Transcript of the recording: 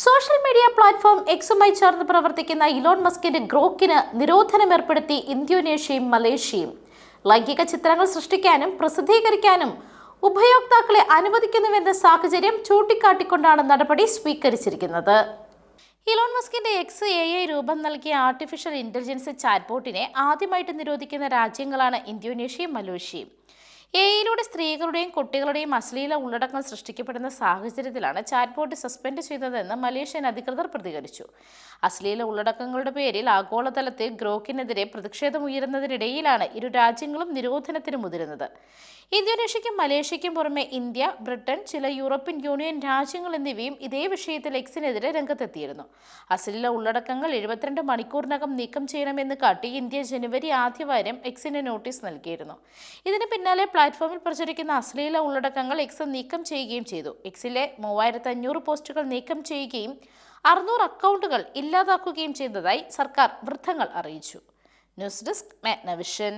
Social media platform എക്സുമായി ചേർന്ന് പ്രവർത്തിക്കുന്ന Elon മസ്കിന്റെ ഗ്രോക്കിന് നിരോധനം ഏർപ്പെടുത്തി ഇന്തോനേഷ്യയും മലേഷ്യയും. ലൈംഗിക ചിത്രങ്ങൾ സൃഷ്ടിക്കാനും പ്രസിദ്ധീകരിക്കാനും ഉപയോക്താക്കളെ അനുവദിക്കുന്നുവെന്ന സാഹചര്യം ചൂണ്ടിക്കാട്ടിക്കൊണ്ടാണ് നടപടി സ്വീകരിച്ചിരിക്കുന്നത്. ഇലോൺ മസ്കിന്റെ എക്സ് എ ഐ രൂപം നൽകിയ ആർട്ടിഫിഷ്യൽ ഇന്റലിജൻസ് ചാറ്റ്ബോട്ടിനെ ആദ്യമായിട്ട് നിരോധിക്കുന്ന രാജ്യങ്ങളാണ് ഇന്തോനേഷ്യയും മലേഷ്യയും. എ ഐയിലൂടെ സ്ത്രീകളുടെയും കുട്ടികളുടെയും അശ്ലീല ഉള്ളടക്കം സൃഷ്ടിക്കപ്പെടുന്ന സാഹചര്യത്തിലാണ് ചാറ്റ്ബോട്ട് സസ്പെൻഡ് ചെയ്തതെന്ന് മലേഷ്യൻ അധികൃതർ പ്രതികരിച്ചു. അശ്ലീല ഉള്ളടക്കങ്ങളുടെ പേരിൽ ആഗോളതലത്തിൽ ഗ്രോക്കിനെതിരെ പ്രതിഷേധമുയരുന്നതിനിടയിലാണ് ഇരു രാജ്യങ്ങളും നിരോധനത്തിന് മുതിരുന്നത്. ഇന്തോനേഷ്യയ്ക്കും മലേഷ്യയ്ക്കും പുറമെ ഇന്ത്യ ബ്രിട്ടൻ ചില യൂറോപ്യൻ യൂണിയൻ രാജ്യങ്ങൾ എന്നിവയും ഇതേ വിഷയത്തിൽ എക്സിനെതിരെ രംഗത്തെത്തിയിരുന്നു. അശ്ലീല ഉള്ളടക്കങ്ങൾ എഴുപത്തിരണ്ട് മണിക്കൂറിനകം നീക്കം ചെയ്യണമെന്ന് കാട്ടി ഇന്ത്യ ജനുവരി ആദ്യവാരം എക്സിന് നോട്ടീസ് നൽകിയിരുന്നു. ഇതിന് പിന്നാലെ പ്ലാറ്റ്ഫോമിൽ പ്രചരിക്കുന്ന അശ്ലീല ഉള്ളടക്കങ്ങൾ എക്സ് നീക്കം ചെയ്യുകയും ചെയ്തു. എക്സിലെ മൂവായിരത്തി അഞ്ഞൂറ് പോസ്റ്റുകൾ നീക്കം ചെയ്യുകയും അറുന്നൂറ് അക്കൗണ്ടുകൾ ഇല്ലാതാക്കുകയും ചെയ്തതായി സർക്കാർ വൃത്തങ്ങൾ അറിയിച്ചു. News desk Magnavision.